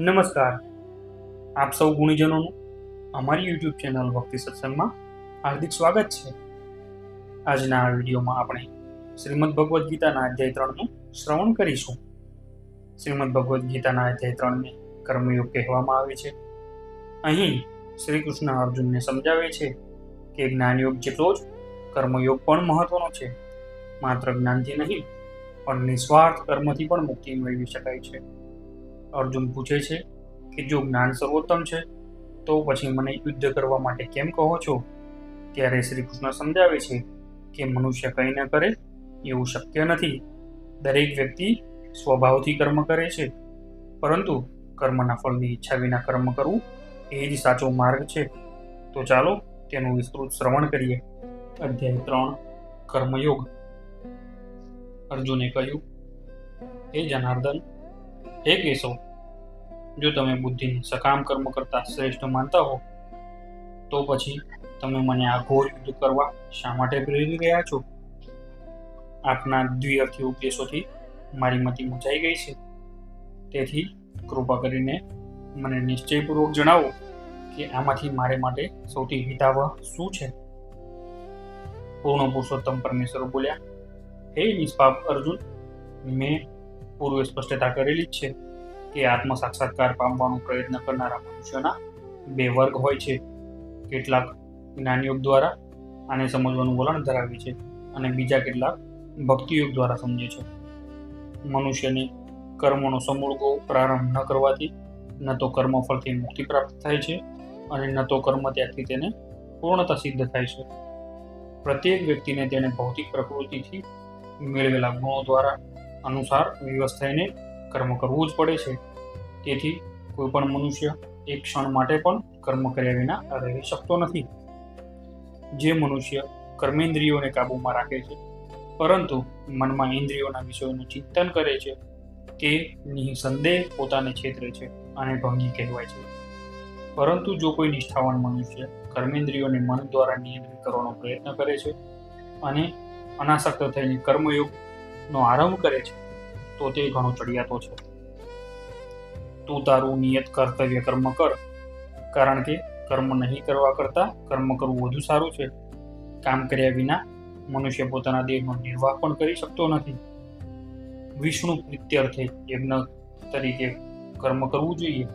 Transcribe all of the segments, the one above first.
નમસ્કાર. આપ સૌ ગુણીજનોનું અમારી યુટ્યુબ ચેનલ ભક્તિ સત્સંગમાં હાર્દિક સ્વાગત છે. આજના આ વિડીયોમાં આપણે શ્રીમદ ભગવદ્ ગીતાના અધ્યાય ત્રણનું શ્રવણ કરીશું. શ્રીમદ ભગવદ્ ગીતાના અધ્યાય ત્રણને કર્મયોગ કહેવામાં આવે છે. અહીં શ્રી કૃષ્ણ અર્જુનને સમજાવે છે કે જ્ઞાનયોગ જેટલો જ કર્મયોગ પણ મહત્વનો છે. માત્ર જ્ઞાનથી નહીં, પણ નિસ્વાર્થ કર્મથી પણ મુક્તિ મેળવી શકાય છે. અર્જુન પૂછે છે કે જો જ્ઞાન સર્વોત્તમ છે, તો પછી મને યુદ્ધ કરવા માટે કેમ કહો છો? ત્યારે શ્રી કૃષ્ણ સમજાવે છે કે મનુષ્ય કંઈ ન કરે એવું શક્ય નથી. દરેક વ્યક્તિ સ્વભાવથી કર્મ કરે છે, પરંતુ કર્મના ફળની ઈચ્છા વિના કર્મ કરવું એ જ સાચો માર્ગ છે. તો ચાલો તેનું વિસ્તૃત શ્રવણ કરીએ. અધ્યાય ત્રણ, કર્મયોગ. અર્જુને કહ્યું, હે જનાર્દન હે કેશવ જો તમે બુદ્ધિને સકામ કર્મ કરતા શ્રેષ્ઠ માનતા હો, તો પછી તમે મને આ ઘોર યુદ્ધ કરવા શા માટે પ્રેરી રહ્યા છો? આપના દ્વિઅર્થી ઉપદેશોથી મારી મતિ મૂંઝાઈ ગઈ છે. તેથી કૃપા કરીને મને નિશ્ચયપૂર્વક જણાવો કે આમાંથી મારે માટે સૌથી હિતાવહ શું છે? પૂર્ણ પુરુષોત્તમ પરમેશ્વર બોલ્યા, હે નિષ્પાપ અર્જુન, મેં પૂર્વે સ્પષ્ટતા કરેલી જ છે કે આત્મ સાક્ષાત્કાર પામવાનો પ્રયત્ન કરનારા મનુષ્યોના બે વર્ગ હોય છે. કેટલાક જ્ઞાનયોગ દ્વારા આને સમજવાનું વલણ ધરાવે છે અને બીજા કેટલાક ભક્તિયોગ દ્વારા સમજે છે. મનુષ્યને કર્મનો સમૂળગો પ્રારંભ ન કરવાથી ન તો કર્મફળથી મુક્તિ પ્રાપ્ત થાય છે અને ન તો કર્મ ત્યાગથી તેને પૂર્ણતા સિદ્ધ થાય છે. પ્રત્યેક વ્યક્તિને તેને ભૌતિક પ્રકૃતિથી મેળવેલા ગુણો દ્વારા અનુસાર વ્યવસ્થાને કર્મ કરવું જ પડે છે. તેથી કોઈ પણ મનુષ્ય એક ક્ષણ માટે પણ કર્મ કર્યા વિના રહી શકતો નથી. જે મનુષ્ય કર્મેન્દ્રિયોને કાબૂમાં રાખે છે, પરંતુ મનમાં ઇન્દ્રિયોના વિષયોનું ચિંતન કરે છે, તે નિસંદેહ પોતાને છેતરે છે અને ભંગી કહેવાય છે. પરંતુ જો કોઈ નિષ્ઠાવાન મનુષ્ય કર્મેન્દ્રિયોને મન દ્વારા નિયંત્રિત કરવાનો પ્રયત્ન કરે છે અને અનાસક્ત થઈને કર્મયોગનો આરંભ કરે છે, તો તે ઘણો ચડિયાતો છે. તું તારું નિયત કર્તવ્ય કર્મ કર, કારણ કે કર્મ નહીં કરવા કરતાં કર્મ કરવું વધુ સારું છે. કામ કર્યા વિના મનુષ્ય પોતાના દેહનો નિર્વાહ પણ કરી શકતો નથી. વિષ્ણુ પ્રીત્યર્થે યજ્ઞ તરીકે કર્મ કરવું જોઈએ.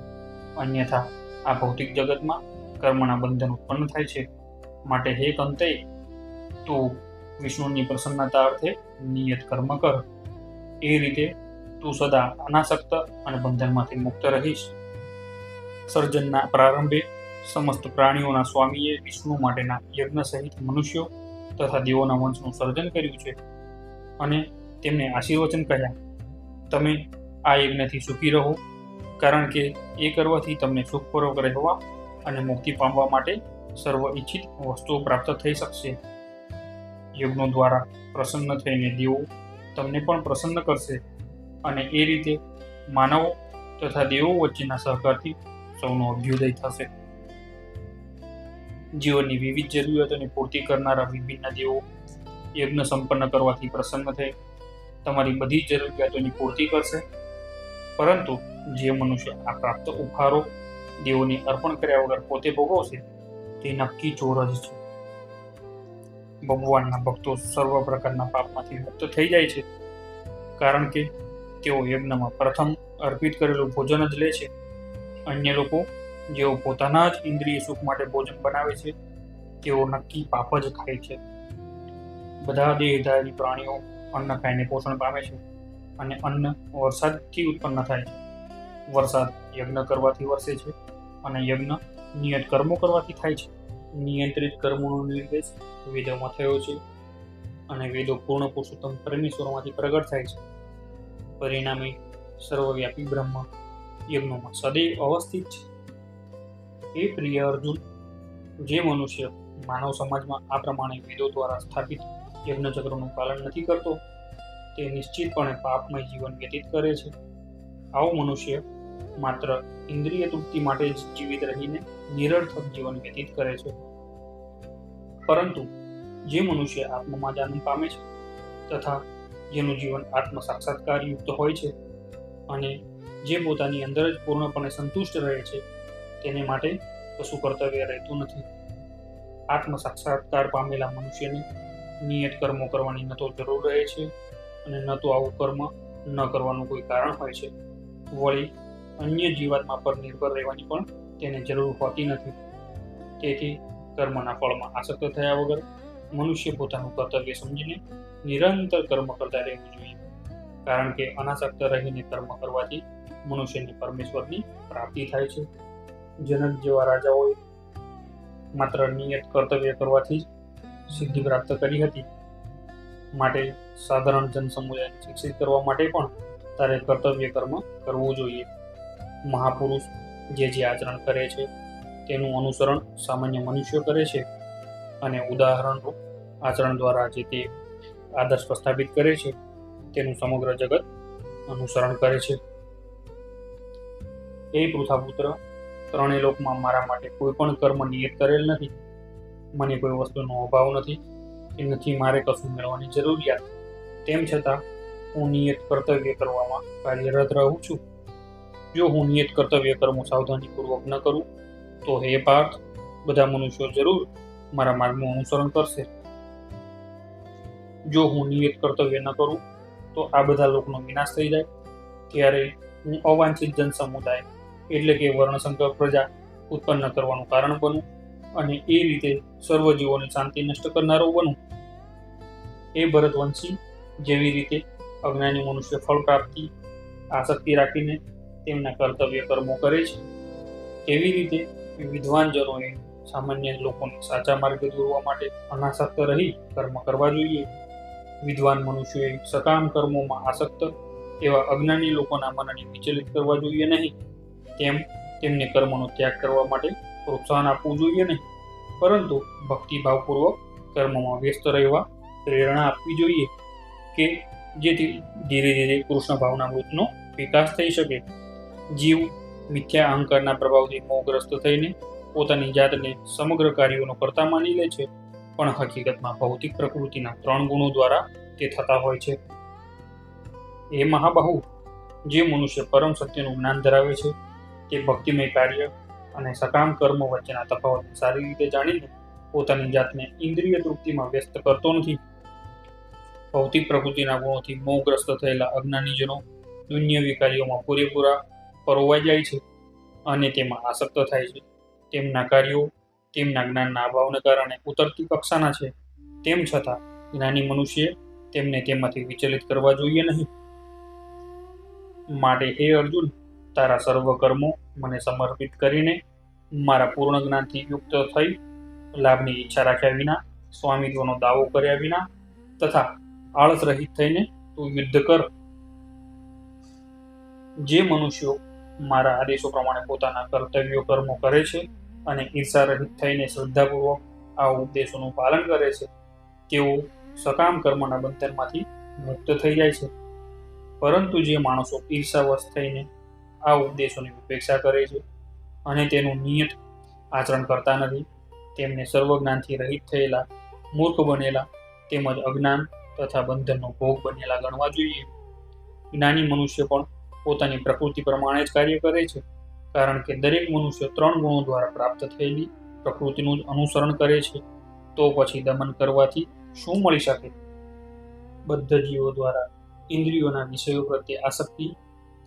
અન્યથા આ ભૌતિક જગતમાં કર્મના બંધન ઉત્પન્ન થાય છે. માટે હે કંતે તું વિષ્ણુની પ્રસન્નતા અર્થે નિયત કર્મ કર. એ રીતે તું સદા અનાસક્ત અને બંધનમાંથી મુક્ત રહીશ. સર્જનના પ્રારંભે સમસ્ત પ્રાણીઓના સ્વામીએ વિષ્ણુ માટેના યજ્ઞ સહિત મનુષ્યો તથા દેવોના વંશનું સર્જન કર્યું છે અને તેમને આશીર્વચન કર્યા તમે આ યજ્ઞથી સુખી રહો, કારણ કે એ કરવાથી તમને સુખપૂર્વક રહેવા અને મુક્તિ પામવા માટે સર્વ ઈચ્છિત વસ્તુઓ પ્રાપ્ત થઈ શકશે. યજ્ઞો દ્વારા પ્રસન્ન થઈને દેવો તમને પણ પ્રસન્ન કરશે. અને એ રીતે માનવો તથા દેવો વચ્ચેના સહકારથી સૌનો અભ્યુદય થશે. જીવનની વિવિધ જરૂરિયાતોની પૂર્તિ કરનારા વિભિન્ન દેવો યજ્ઞ સંપન્ન કરવાથી પ્રસન્ન થઈ તમારી બધી જરૂરિયાતોની પૂર્તિ કરશે. પરંતુ જે મનુષ્ય આ પ્રાપ્ત ઉપહારો દેવોને અર્પણ કર્યા વગર પોતે ભોગવશે, તે નક્કી ચોર જ છે. ભગવાનના ભક્તો સર્વ પ્રકારના પાપમાંથી મુક્ત થઈ જાય છે. કારણ કે તેઓ યજ્ઞમાં પ્રથમ અર્પિત કરેલું ભોજન જ લે છે. અન્ય લોકો, જેઓ પોતાના જ ઇન્દ્રિય સુખ માટે ભોજન બનાવે છે, તેઓ નક્કી પાપ જ ખાય છે. બધા દેહધારી પ્રાણીઓ અન્ન ખાઈને પોષણ પામે છે અને અન્ન વરસાદથી ઉત્પન્ન થાય છે. વરસાદ યજ્ઞ કરવાથી વરસે છે અને યજ્ઞ નિયત કર્મો કરવાથી થાય છે. નિયંત્રિત કર્મોનો નિર્દેશ વેદોમાં થયો છે અને વેદો પૂર્ણ પુરુષોત્તમ પરમેશ્વરમાંથી પ્રગટ થાય છે. પરિણામે સર્વવ્યાપી બ્રહ્મ યજ્ઞોમાં સદૈવ અવસ્થિત છે. એ પ્રિય અર્જુન, જે મનુષ્ય માનવ સમાજમાં આ પ્રમાણે વેદો દ્વારા સ્થાપિત યજ્ઞચક્રનું પાલન નથી કરતો, તે નિશ્ચિતપણે પાપમય જીવન વ્યતીત કરે છે. આવો મનુષ્ય માત્ર ઇન્દ્રિય તૃપ્તિ માટે જ જીવિત રહીને નિરર્થક જીવન વ્યતીત કરે છે. પરંતુ જે મનુષ્ય આત્મમાં જ આનંદ પામે છે તથા જેનું જીવન આત્મ સાક્ષાત્કાર હોય છે અને જે પોતાની અંદર જ પૂર્ણપણે સંતુષ્ટ રહે છે, તેને માટે કશું કર્તવ્ય રહેતું નથી. આત્મ સાક્ષાત્કાર પામેલા મનુષ્યને નિયત કર્મો કરવાની ન તો જરૂર રહે છે અને ન તો આવું કર્મ ન કરવાનું કોઈ કારણ હોય છે. વળી અન્ય જીવાત્મા પર નિર્ભર રહેવાની પણ તેને જરૂર હોતી નથી. તેથી કર્મના ફળમાં આસક્ત થયા વગર મનુષ્ય પોતાનું કર્તવ્ય સમજીને નિરંતર કર્મ કરતા રહેવું જોઈએ. કારણ કે અનાસક્ત રહીને કર્મ કરવાથી મનુષ્યને પરમેશ્વરની પ્રાપ્તિ થાય છે. જનક જેવા રાજાઓએ માત્ર નિયત કર્તવ્ય કરવાથી જ સિદ્ધિ પ્રાપ્ત કરી હતી. માટે સાધારણ જનસમુદાયને શિક્ષિત કરવા માટે પણ તારે કર્તવ્ય કર્મ કરવું જોઈએ. મહાપુરુષ જે જે આચરણ કરે છે, તેનું અનુસરણ સામાન્ય મનુષ્ય કરે છે અને ઉદાહરણરૂપ આચરણ દ્વારા જે તે આદર્શ પ્રસ્થાપિત કરે છે, તેનું સમગ્ર જગત અનુસરણ કરે છે. એ પૃથાપુત્ર, ત્રણેય લોકમાં મારા માટે કોઈ પણ કર્મ નિયત કરેલ નથી. મને કોઈ વસ્તુનો અભાવ નથી. કે નથી મારે કશું મેળવવાની જરૂરિયાત. તેમ છતાં હું નિયત કર્તવ્ય કરવામાં કાર્યરત રહું છું. જો હું નિયત કર્તવ્ય કર્મો સાવધાનીપૂર્વક ન કરું, તો હે પાર્થ, બધા મનુષ્યો જરૂર મારા માર્ગનું અનુસરણ કરશે. જો હું નિયત કર્તવ્ય ન કરું, તો આ બધા લોકોનો વિનાશ થઈ જાય. ત્યારે હું અવાંછિત જન સમુદાય એટલે કે વર્ણસંકર પ્રજા, ઉત્પન્ન કરવાનું કારણ બનું અને એ રીતે સર્વ જીવોની શાંતિ નષ્ટ કરનારો બનું. એ ભરતવંશી, જેવી રીતે અજ્ઞાની મનુષ્ય ફળ પ્રાપ્તિ, આસક્તિ રાખીને તેમના કર્તવ્ય કર્મો કરે છે. તેવી રીતે? વિદ્વાનજનોએ સામાન્ય લોકોને સાચા માર્ગે દોરવા માટે અનાસક્ત રહી કર્મ કરવા જોઈએ. વિદ્વાન મનુષ્યોએ સકામ કર્મોમાં આસક્ત એવા અજ્ઞાની લોકોના મનને વિચલિત કરવા જોઈએ નહીં. તેમ તેમને કર્મનો ત્યાગ કરવા માટે પ્રોત્સાહન આપવું જોઈએ નહીં. પરંતુ ભક્તિભાવપૂર્વક કર્મમાં વ્યસ્ત રહેવા પ્રેરણા આપવી જોઈએ કે જેથી ધીરે ધીરે કૃષ્ણ ભાવના મૃતનો વિકાસ થઈ શકે. જીવ મિથ્યા અહંકારના પ્રભાવથી મોહગ્રસ્ત થઈને પોતાની જાતને સમગ્ર કાર્યોનો કરતા માની લે છે, પણ હકીકતમાં ભૌતિક પ્રકૃતિના ત્રણ ગુણો દ્વારા તે થતા હોય છે. એ મહાબાહુ, જે મનુષ્ય પરમ સત્યનું જ્ઞાન ધરાવે છે, તે ભક્તિમય કાર્ય અને સકામ કર્મ વચ્ચેના તફાવતને સારી રીતે જાણીને પોતાની જાતને ઇન્દ્રિય તૃપ્તિમાં વ્યસ્ત કરતો નથી. ભૌતિક પ્રકૃતિના ગુણોથી મોહગ્રસ્ત થયેલા અજ્ઞાનીજનો, દુન્યવી કાર્યોમાં પૂરેપૂરા પરોવાઈ જાય છે અને તેમાં આસક્ત થાય છે. તેમના કાર્યો, તેમના જ્ઞાનના અભાવને કારણે ઉતરતી કક્ષાના છે. તેમ છતાં, જ્ઞાની મનુષ્ય તેમને તેમાંથી વિચલિત કરવા જોઈએ નહીં. માટે હે અર્જુન, તારા સર્વ કર્મો મને સમર્પિત કરીને મારા પૂર્ણ જ્ઞાનથી યુક્ત થઈ, લાભની ઈચ્છા રાખ્યા વિના સ્વામિત્વનો દાવો કર્યા વિના તથા આળસ રહિત થઈને તું યુદ્ધ કર. જે મનુષ્યો મારા આદેશો પ્રમાણે પોતાના કર્તવ્યો કર્મો કરે છે અને ઈર્ષા રહિત થઈને શ્રદ્ધાપૂર્વક આ ઉપદેશોનું પાલન કરે છે, તેઓ સકામ કર્મના બંધનમાંથી મુક્ત થઈ જાય છે. પરંતુ જે માણસો ઈર્ષાવશ થઈને આ ઉપદેશોની ઉપેક્ષા કરે છે અને તેનું નિયત આચરણ કરતા નથી, તેમને સર્વજ્ઞાનથી રહિત થયેલા મૂર્ખ બનેલા તેમજ અજ્ઞાન તથા બંધનનો ભોગ બનેલા ગણવા જોઈએ. જ્ઞાની મનુષ્ય પણ પોતાની પ્રકૃતિ પ્રમાણે જ કાર્ય કરે છે. કારણ કે દરેક મનુષ્ય ત્રણ ગુણો દ્વારા પ્રાપ્ત થયેલી પ્રકૃતિનું જ અનુસરણ કરે છે. તો પછી દમન કરવાથી શું મળી શકે? બધા જીવો દ્વારા ઇન્દ્રિયોના વિષયો પ્રત્યે આસક્તિ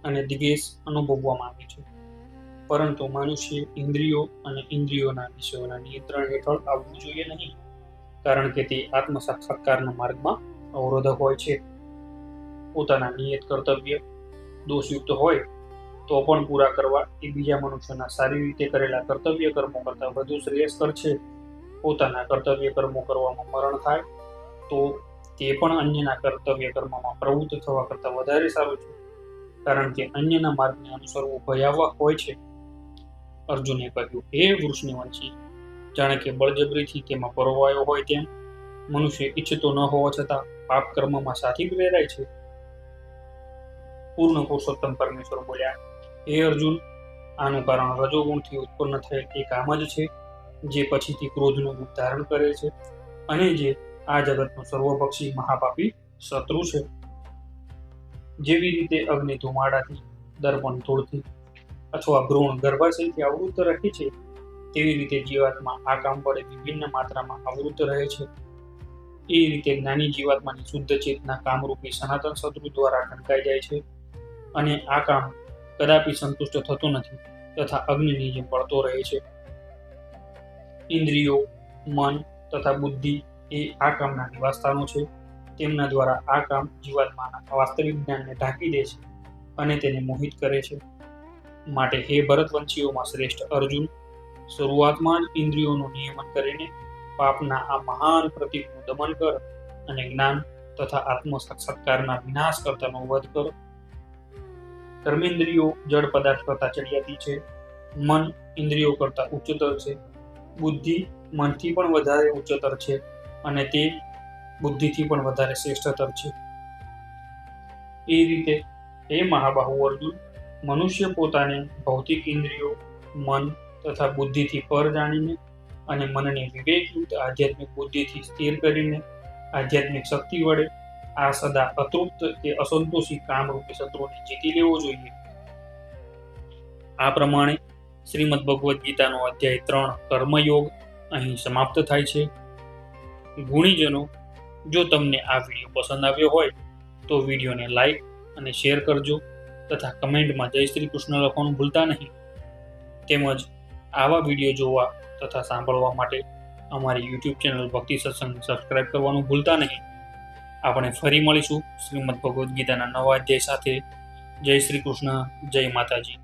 અને દિગેશ અનુભવવામાં આવે છે. પરંતુ મનુષ્ય ઇન્દ્રિયો અને ઇન્દ્રિયોના વિષયોના નિયંત્રણ હેઠળ આવવું જોઈએ નહીં. કારણ કે તે આત્મ સાક્ષાત્કારના માર્ગમાં અવરોધક હોય છે. પોતાના નિયત કર્તવ્ય દોષયુક્ત હોય, તો પણ પૂરા કરવા એ બીજા મનુષ્યના સારી રીતે કરેલા કર્તવ્ય કર્મો કરતાં વધુ શ્રેયસ્કર છે. પોતાના કર્તવ્ય કર્મો કરવામાં મરણ થાય, તો તે પણ અન્યના કર્તવ્ય કર્મમાં પ્રવૃત્ત થવા કરતાં વધારે સારું છે. કારણ કે અન્યના માર્ગને અનુસરવું ભયાવહ હોય છે. અર્જુને કહ્યું, હે વૃષ્ણિવંશી વંશી જાણે કે બળજબરીથી તેમાં પરોવાયો હોય તેમ, મનુષ્ય ઈચ્છતો ન હોવા છતાં પાપ કર્મમાં સાથી પ્રેરાય છે. પૂર્ણ પુરુષોત્તમ પરમેશ્વર બોલ્યા. હે અર્જુન, આનું કારણ રજોગુણથી ઉત્પન્ન થયેલ એક કામ જ છે, જે પછીથી ક્રોધનું રૂપ ધારણ કરે છે અને જે આ જગતનો સર્વપક્ષી મહાપાપી શત્રુ છે. જેવી રીતે અગ્નિ ધુમાડાથી, દર્પણ ધૂળથી અથવા ભ્રૂણ ગર્ભાશયથી આવૃત્ત રહે છે, તેવી રીતે જીવાત્મા આ કામ વડે વિભિન્ન માત્રામાં આવૃત્ત રહે છે. એ રીતે જ્ઞાની જીવાત્માની શુદ્ધ ચેતના કામરૂપી સનાતન શત્રુ દ્વારા ઢંકાઈ જાય છે. અને આ કામ કદાપી સંતુષ્ટ થતું નથી તથા અગ્નિની જેમ પડતો રહે છે. ઇન્દ્રિયો, મન તથા બુદ્ધિ એ આ કામના નિવાસસ્થાનો છે. તેમના દ્વારા આ કામ જીવાત્માના વાસ્તવિક જ્ઞાનને ઢાંકી દે છે અને તેને મોહિત કરે છે. માટે હે ભરતવંશીઓમાં શ્રેષ્ઠ અર્જુન, શરૂઆતમાં જ ઇન્દ્રિયોનું નિયમન કરીને પાપના આ મહાન પ્રતિકનું દમન કર અને જ્ઞાન તથા આત્મ સાક્ષાત્કારના વિનાશ કરતાનો વધ કરો. કર્મેન્દ્રિયો જળ પદાર્થ કરતા ચડિયાતી છે. મન ઇન્દ્રિયો કરતા ઉચ્ચતર છે. બુદ્ધિ મનથી પણ વધારે ઉચ્ચતર છે અને તે બુદ્ધિથી પણ વધારે શ્રેષ્ઠતર છે. એ રીતે એ મહાબાહુ અર્જુન, મનુષ્ય પોતાને ભૌતિક ઇન્દ્રિયો, મન તથા બુદ્ધિથી પર જાણીને અને મનને વિવેકયુક્ત આધ્યાત્મિક બુદ્ધિથી સ્થિર કરીને આધ્યાત્મિક શક્તિ વડે આ સદા અતૃપ્ત કે અસંતોષી કામરૂપી શત્રુને જીતી લેવો જોઈએ. આ પ્રમાણે શ્રીમદ ભગવદ્ ગીતાનો અધ્યાય ત્રણ કર્મયોગ અહીં સમાપ્ત થાય છે. ગુણીજનો, જો તમને આ વીડિયો પસંદ આવ્યો હોય, તો વિડીયોને લાઈક અને શેર કરજો તથા કમેન્ટમાં જય શ્રી કૃષ્ણ લખવાનું ભૂલતા નહીં. તેમજ આવા વીડિયો જોવા તથા સાંભળવા માટે અમારી યુટ્યુબ ચેનલ ભક્તિ સત્સંગ સબસ્ક્રાઇબ કરવાનું ભૂલતા નહીં. આપણે ફરી મળીશું શ્રીમદ ભગવદ્ ગીતાના નવા અધ્યાય સાથે. જય શ્રી કૃષ્ણ જય માતાજી.